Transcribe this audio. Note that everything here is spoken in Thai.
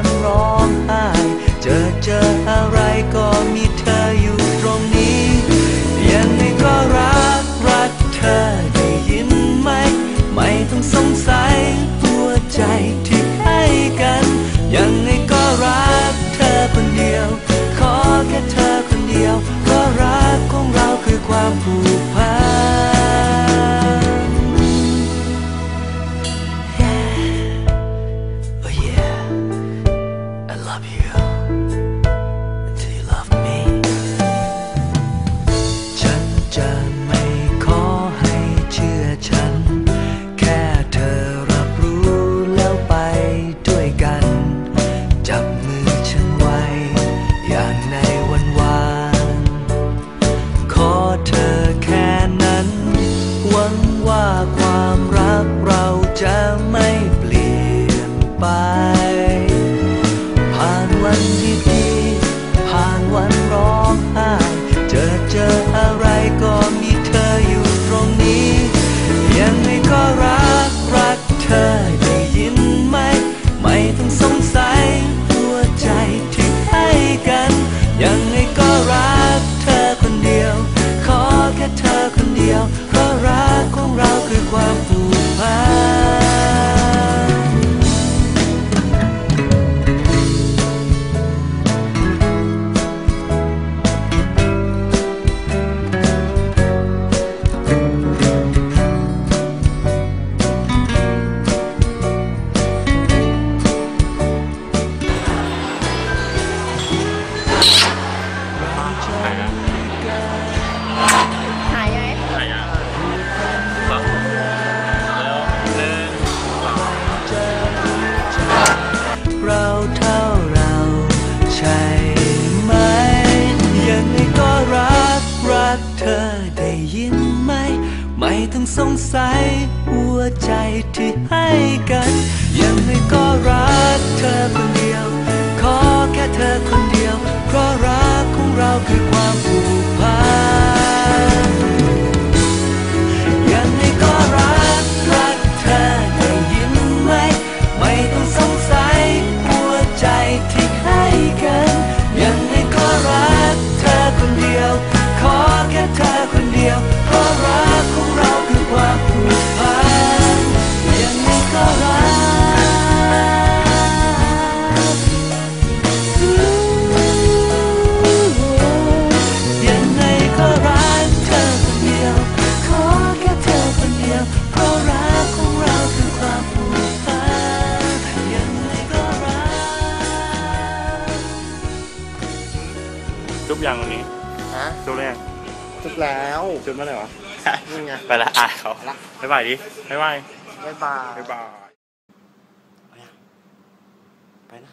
านวันร้องไห้เจอเจออะไรก็มีเธออยู่ตรงนี้ ยังไงก็รักรักเธอได้ยินไหม ไม่ต้องสงสัยหัวใจที่ให้กัน ยังไงก็รักเธอคนเดียว ขอแค่เธอคนเดียวก็รักของเราคือความผูก อ เท่าเราใช่ไหม ยังไงก็รักรักเธอได้ยินไหม ไม่ต้องสงสัยหัวใจที่ให้กัน ยังไงก็รักเธอคนเดียว ขอแค่เธอคนเดียว เพราะรักของเราคือ ฮะจุ๊บแล้วยังจุดแล้วจุ๊บมาเลยวะ นี่ไง ไปละอายเขาบ๊ายบายดิบ๊ายบายบ๊ายบาย บ๊ายบาย ไปนะ